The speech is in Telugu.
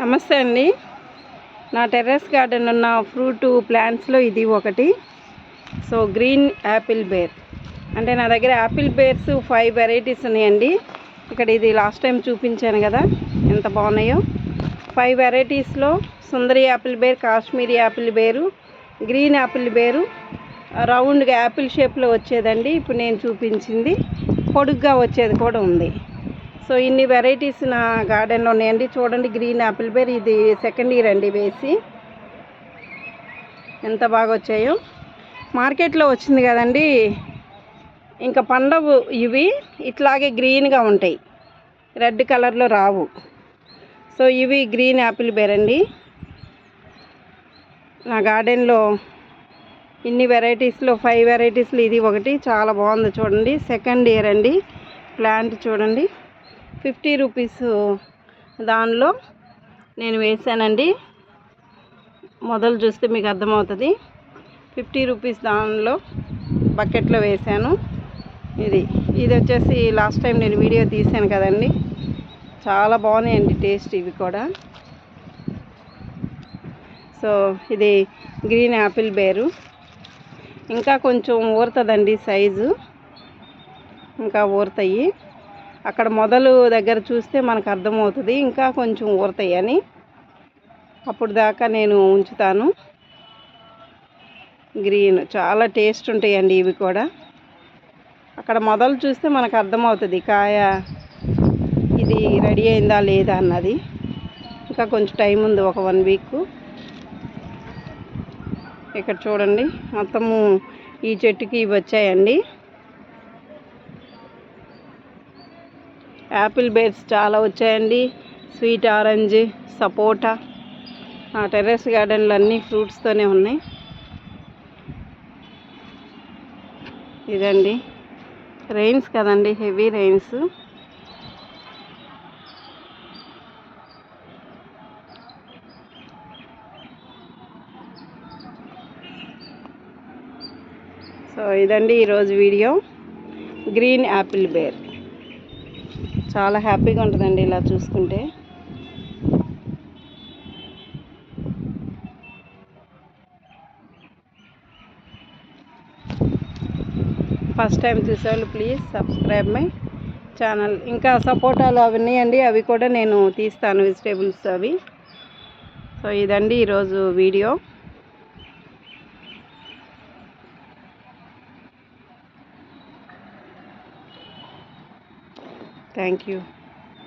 నమస్తే అండి. నా టెర్రస్ గార్డెన్ ఉన్న ఫ్రూట్ ప్లాంట్స్లో ఇది ఒకటి. So green apple ber. అంటే నా దగ్గర యాపిల్ బేర్స్ ఫైవ్ వెరైటీస్ ఉన్నాయండి. ఇక్కడ ఇది లాస్ట్ టైం చూపించాను కదా ఎంత బాగున్నాయో. Five వెరైటీస్లో Sundari apple ber Kashmiri apple ber green apple ber రౌండ్గా యాపిల్ షేప్లో వచ్చేదండి. ఇప్పుడు నేను చూపించింది. పొడుగ్గా వచ్చేది కూడా ఉంది. సో ఇన్ని వెరైటీస్ నా గార్డెన్లో ఉన్నాయండి చూడండి గ్రీన్ యాపిల్ బేర్ ఇది సెకండ్ ఇయర్ అండి వేసి. ఎంత బాగా వచ్చాయో. మార్కెట్లో వచ్చింది కదండి. ఇంకా పండవు ఇవి ఇట్లాగే గ్రీన్గా ఉంటాయి. రెడ్ కలర్లో రావు. సో ఇవి గ్రీన్ యాపిల్ బేర్ అండి. నా గార్డెన్లో ఇన్ని వెరైటీస్లో ఫైవ్ వెరైటీస్లో ఇది ఒకటి. చాలా బాగుంది చూడండి. సెకండ్ ఇయర్ అండి. ప్లాంట్ చూడండి. ఫిఫ్టీ రూపీస్ దానిలో నేను వేసానండి. మొదలు చూస్తే మీకు అర్థమవుతుంది. ఫిఫ్టీ రూపీస్ దానిలో బకెట్లో వేసాను. ఇది ఇది వచ్చేసి లాస్ట్ టైం నేను వీడియో తీసాను కదండి. చాలా బాగున్నాయండి టేస్ట్ ఇవి కూడా. సో ఇది గ్రీన్ యాపిల్ బేరు. ఇంకా కొంచెం ఊరుతుందండి సైజు. ఇంకా ఊరుతాయి. అక్కడ మొదలు దగ్గర చూస్తే మనకు అర్థమవుతుంది. ఇంకా కొంచెం ఊరతాయని అని. అప్పుడు దాకా నేను ఉంచుతాను. గ్రీన్ చాలా టేస్ట్ ఉంటాయండి ఇవి కూడా. అక్కడ మొదలు చూస్తే మనకు అర్థమవుతుంది కాయ ఇది రెడీ అయిందా లేదా అన్నది. ఇంకా కొంచెం టైం ఉంది ఒక వన్ వీక్. ఇక్కడ చూడండి మొత్తము ఈ చెట్టుకి ఇవి వచ్చాయండి. యాపిల్ బేర్స్ చాలా వచ్చాయండి. స్వీట్ ఆరెంజ్ సపోటా. టెర్రస్ గార్డెన్లు అన్నీ ఫ్రూట్స్తోనే ఉన్నాయి. ఇదండి. రెయిన్స్ కదండి హెవీ రెయిన్స్. సో ఇదండి ఈరోజు వీడియో. Green apple bear. చాలా హ్యాపీగా ఉంటుందండి ఇలా చూసుకుంటే. ఫస్ట్ టైం చూసేవాళ్ళు ప్లీజ్ సబ్స్క్రైబ్ మై ఛానల్. ఇంకా సపోటాలు అవి ఉన్నాయండి అవి కూడా నేను తీస్తాను వెజిటేబుల్స్ అవి. సో ఇదండి ఈరోజు వీడియో. thank you.